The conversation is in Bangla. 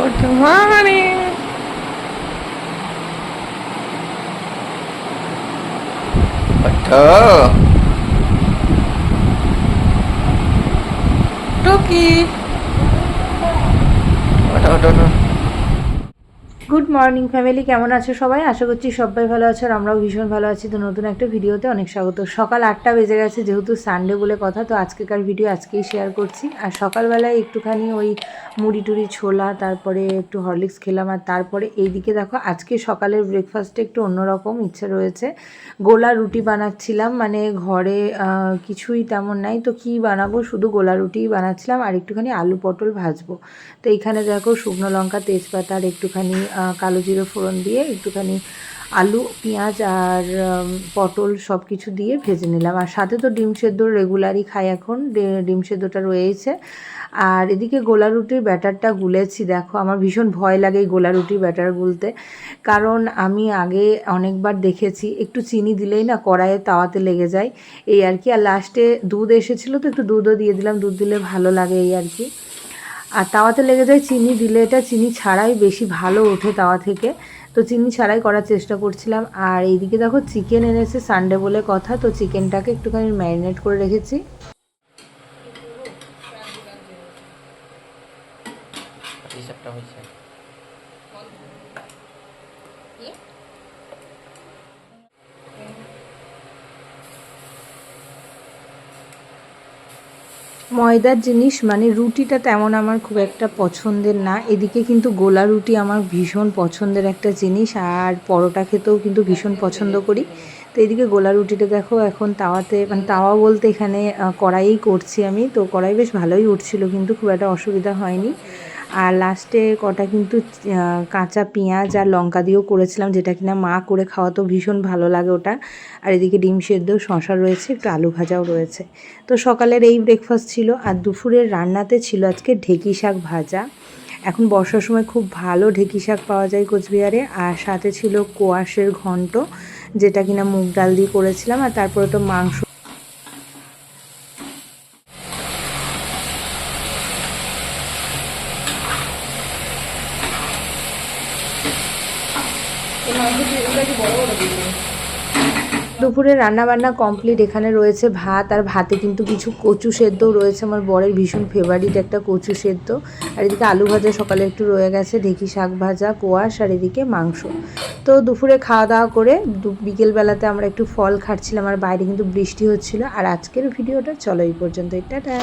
গুড মর্নিং ওঠো টুকি ওঠো ওঠো ওঠো গুড মর্নিং ফ্যামিলি কেমন আছো সবাই? আশা করছি সবাই ভালো আছো আর আমরাও ভীষণ ভালো আছি। তো নতুন একটা ভিডিওতে অনেক স্বাগত। সকাল আটটা বেজে গেছে যেহেতু সানডে বলে কথা, তো আজকেকার ভিডিও আজকেই শেয়ার করছি। আর সকালবেলায় একটুখানি ওই মুড়ি টুড়ি ছোলা, তারপরে একটু হরলিক্স খেলাম আর তারপরে এইদিকে দেখো, আজকে সকালের ব্রেকফাস্টে একটু অন্যরকম, ইচ্ছে রয়েছে। গোলা রুটি বানাচ্ছিলাম মানে ঘরে কিছুই তেমন নাই। তো কি বানাবো? শুধু গোলা রুটিই বানাচ্ছিলাম আর একটুখানি আলু পটল ভাজবো। তো এইখানে দেখো শুকনো লঙ্কা, তেজপাতা আর একটুখানি কালো জিরে ফোড়ন দিয়ে একটুখানি আলু, পেঁয়াজ আর পটল সব কিছু দিয়ে ভেজে নিলাম। আর সাথে তো ডিম সেদ্ধ রেগুলারই খাই এখন ডিম সেদ্ধটা রয়েছে। আর এদিকে গোলা রুটির ব্যাটারটা গুলেছি, দেখো আমার ভীষণ ভয় লাগে এই গোলা রুটির ব্যাটার গুলতে। কারণ আমি আগে অনেকবার দেখেছি, একটু চিনি দিলেই না কড়াইয়ে তাওয়াতে লেগে যায়। এই আর কি, আর লাস্টে দুধ এসেছিল তো একটু দুধও দিয়ে দিলাম, দুধ দিলে ভালো লাগে এই আর কি। আর তাওয়াতে লেগে যায় চিনি দিলে এটা চিনি ছাড়াই বেশি ভালো ওঠে তাওয়া থেকে। তো চিনি ছাড়াই করার চেষ্টা করছিলাম। আর এইদিকে দেখো চিকেন এনেছে সানডে বলে কথা তো চিকেনটাকে একটুখানি ম্যারিনেট করে রেখেছি। হিসাবটা হয়েছে। ময়দার জিনিস মানে রুটিটা তেমন আমার খুব একটা পছন্দের না। এদিকে কিন্তু গোলা রুটি আমার ভীষণ পছন্দের একটা জিনিস আর পরোটা খেতেও কিন্তু ভীষণ পছন্দ করি। তো এদিকে গোলা রুটিটা দেখো এখন তাওয়াতে মানে তাওয়া বলতে এখানে কড়াইই করছি আমি। তো কড়াই বেশ ভালোই উঠছিল কিন্তু খুব একটা অসুবিধা হয়নি। আর লাস্টে কটা কিন্তু কাঁচা পেঁয়াজ আর লঙ্কা দিয়েও করেছিলাম, যেটা কিনা মা করে খাওয়া তো ভীষণ ভালো লাগে ওটা। আর এদিকে ডিম সেদ্ধ শশা রয়েছে, একটু আলু ভাজাও রয়েছে। তো সকালের এই ব্রেকফাস্ট ছিল, আর দুপুরের রান্নাতে ছিল আজকে ঢেকি শাক ভাজা। এখন বর্ষার সময় খুব ভালো ঢেকি শাক পাওয়া যায় কোচবিহারে, আর সাথে ছিল কোয়াশের ঘন্ট, যেটা কিনা মুগ ডাল দিয়ে করেছিলাম, আর তারপরে তো মাংস দুপুরে রান্না বান্না কমপ্লিট এখানে রয়েছে ভাত আর ভাতে কিন্তু কিছু কচু সেদ্ধ রয়েছে। আমার বরের ভীষণ ফেভারিট একটা কচু সেদ্ধ। আর এদিকে আলু ভাজা সকালে একটু রয়ে গেছে, ঢেকি শাক ভাজা, কোয়াশ আর এদিকে মাংস। তো দুপুরে খাওয়া দাওয়া করে বিকেলবেলাতে আমরা একটু ফল খাচ্ছিলাম, আর বাইরে কিন্তু বৃষ্টি হচ্ছিল। আর আজকের ভিডিওটা চলো এই পর্যন্ত টাটা!